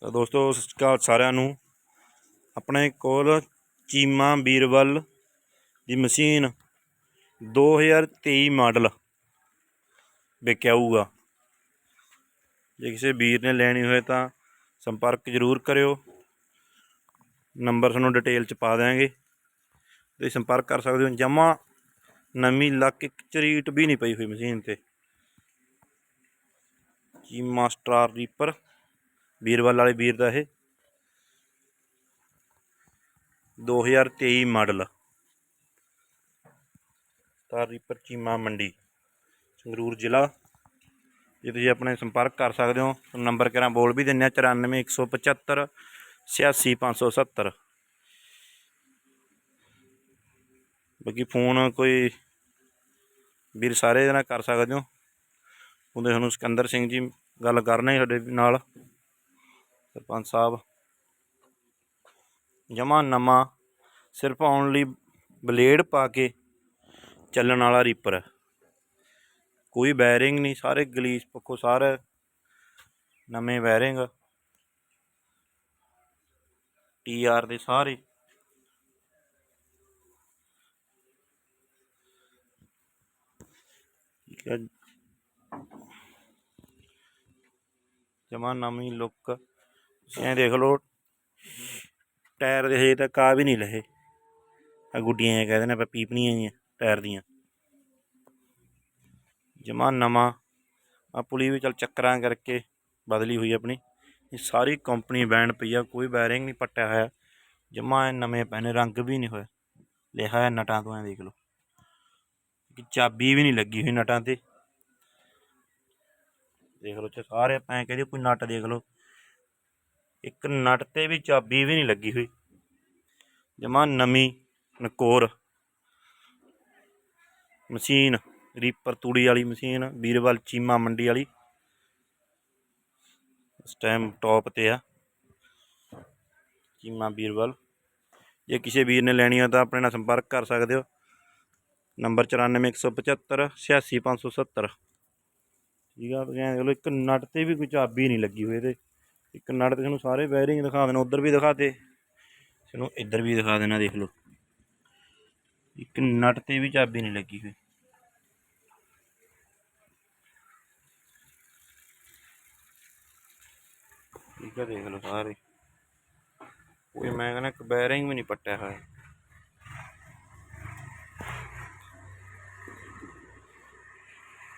ਤਾਂ ਦੋਸਤੋ, ਸਤਿ ਸ਼੍ਰੀ ਅਕਾਲ ਸਾਰਿਆਂ ਨੂੰ। ਆਪਣੇ ਕੋਲ ਚੀਮਾ ਬੀਰਵਲ ਦੀ ਮਸ਼ੀਨ 2023 ਮਾਡਲ ਵਿਕਿਆ ਹੋਊਗਾ। ਜੇ ਕਿਸੇ ਵੀਰ ਨੇ ਲੈਣੀ ਹੋਏ ਤਾਂ ਸੰਪਰਕ ਜ਼ਰੂਰ ਕਰਿਓ। ਨੰਬਰ ਤੁਹਾਨੂੰ ਡਿਟੇਲ ਚ ਪਾ ਦਿਆਂਗੇ। ਤੁਸੀਂ ਸੰਪਰਕ ਕਰ ਸਕਦੇ ਹੋ। ਜਮਾ ਨਵੀਂ ਲੱਕ, ਇੱਕ ਚਰੀਟ ਵੀ ਨਹੀਂ ਪਈ ਹੋਈ ਮਸ਼ੀਨ ਤੇ। Cheema star reaper. ਵੀਰਵਾਲ ਵਾਲੇ ਵੀਰ ਦਾ ਇਹ। 2023 ਮਾਡਲ। ਤਾਰੀ ਪਰਚੀਮਾ ਮੰਡੀ, ਸੰਗਰੂਰ ਜ਼ਿਲ੍ਹਾ। ਜੇ ਤੁਸੀਂ ਆਪਣੇ ਸੰਪਰਕ ਕਰ ਸਕਦੇ ਹੋ ਨੰਬਰ ਕਰਾਂ ਬੋਲ ਵੀ ਦਿੰਨੇ ਆ 94175 86570 ਬਾਕੀ ਫੋਨ ਕੋਈ ਵੀਰ ਸਾਰੇ ਦੇ ਕਰ ਸਕਦੇ ਹੋ। ਉਹਦੇ ਤੁਹਾਨੂੰ ਸਿਕੰਦਰ ਸਿੰਘ ਜੀ ਗੱਲ ਕਰਨੇ ਸਾਡੇ ਨਾਲ। ਸਰਪੰਚ ਸਾਹਿਬ। ਜਮਾ ਨਵਾਂ, ਸਿਰਫ ਆਉਣ ਲਈ ਬਲੇਡ ਪਾ ਕੇ ਚੱਲਣ ਵਾਲਾ ਰੀਪਰ। ਹੈ ਕੋਈ ਬੈਰਿੰਗ ਨਹੀਂ, ਸਾਰੇ ਗਲੀਸ ਪੱਖੋਂ ਸਾਰੇ ਨਵੇਂ ਬੈਰਿੰਗ ਟੀਆਰ ਦੇ ਸਾਰੇ। ਜਮਾ ਨਵੀਂ ਲੁੱਕ ਐ ਦੇਖ ਲਓ ਟਾਇਰ ਦੇ ਹਜੇ ਤੱਕ ਆ ਵੀ ਨਹੀਂ ਲਹੇ ਆ ਗੁੱਡੀਆਂ ਐ ਕਹਿੰਦੇ ਨੇ ਆਪਾਂ ਪੀਪਣੀਆਂ ਜੀਆਂ ਟਾਇਰ ਦੀਆਂ ਜਮਾ ਨਵਾਂ ਆ ਪੁਲੀ ਵੀ ਚਲ ਚੱਕਰਾਂ ਕਰਕੇ ਬਦਲੀ ਹੋਈ ਆਪਣੀ ਇਹ ਸਾਰੀ ਕੰਪਨੀ ਬੈਂਡ ਪਈ ਆ ਕੋਈ ਬੈਰਿੰਗ ਨਹੀਂ ਪੱਟਿਆ ਹੋਇਆ ਜਮਾ ਐਨ ਨਵੇਂ ਪੈਨੇ ਰੰਗ ਵੀ ਨਹੀਂ ਹੋਇਆ ਲਿਖਿਆ ਹੈ ਨਟਾਂ ਤੋਂ ਐ ਦੇਖ ਲਓ ਕਿ ਚਾਬੀ ਵੀ ਨਹੀਂ ਲੱਗੀ ਹੋਈ ਨਟਾਂ ਤੇ ਦੇਖ ਲਓ ਚ ਸਾਰੇ ਆਪਾਂ ਐਂ ਕਹਦੇ ਕੋਈ ਨਟ ਦੇਖ ਲਓ ਇੱਕ ਨਟ ਤੇ ਵੀ ਚਾਬੀ ਵੀ ਨਹੀਂ ਲੱਗੀ ਹੋਈ। ਜਮਾ ਨਵੀਂ, ਨਕੋਰ। ਮਸ਼ੀਨ, ਰੀਪਰ ਤੂੜੀ ਵਾਲੀ ਮਸ਼ੀਨ ਵੀਰਵਾਲ ਚੀਮਾ ਮੰਡੀ ਵਾਲੀ। ਇਸ ਟਾਈਮ ਟੌਪ ਤੇ ਆ। ਚੀਮਾ ਵੀਰਵਾਲ ਜੇ ਕਿਸੇ ਵੀਰ ਨੇ ਲੈਣੀ ਆ ਤਾਂ ਆਪਣੇ ਨਾਲ ਸੰਪਰਕ ਕਰ ਸਕਦੇ ਹੋ। ਨੰਬਰ 94175 86570 ਠੀਕ ਆ, ਤੁਸੀਂ ਐਂ ਦੇਖ ਲਓ, ਇੱਕ ਨਟ ਤੇ ਵੀ ਕੋਈ ਚਾਬੀ ਨਹੀਂ ਲੱਗੀ ਹੋਈ ਇਹਦੇ। ਇੱਕ ਨਟ ਤੇ ਤੁਹਾਨੂੰ ਸਾਰੇ ਵਾਇਰਿੰਗ ਦਿਖਾ ਦੇਣਾ, ਉਧਰ ਵੀ ਦਿਖਾਤੇ ਤੁਹਾਨੂੰ ਇੱਧਰ ਵੀ ਦਿਖਾ ਦੇਣਾ, ਦੇਖ ਲਓ। ਇੱਕ ਨਟ ਤੇ ਵੀ ਚਾਬੀ ਨਹੀਂ ਲੱਗੀ ਹੋਈ। ਠੀਕ ਹੈ ਦੇਖ ਲਓ ਸਾਰੇ। ਕੋਈ ਮੈਂ ਕਹਿੰਦਾ ਇੱਕ ਬੈਰਿੰਗ ਵੀ ਨਹੀਂ ਪੱਟਿਆ ਹੋਇਆ।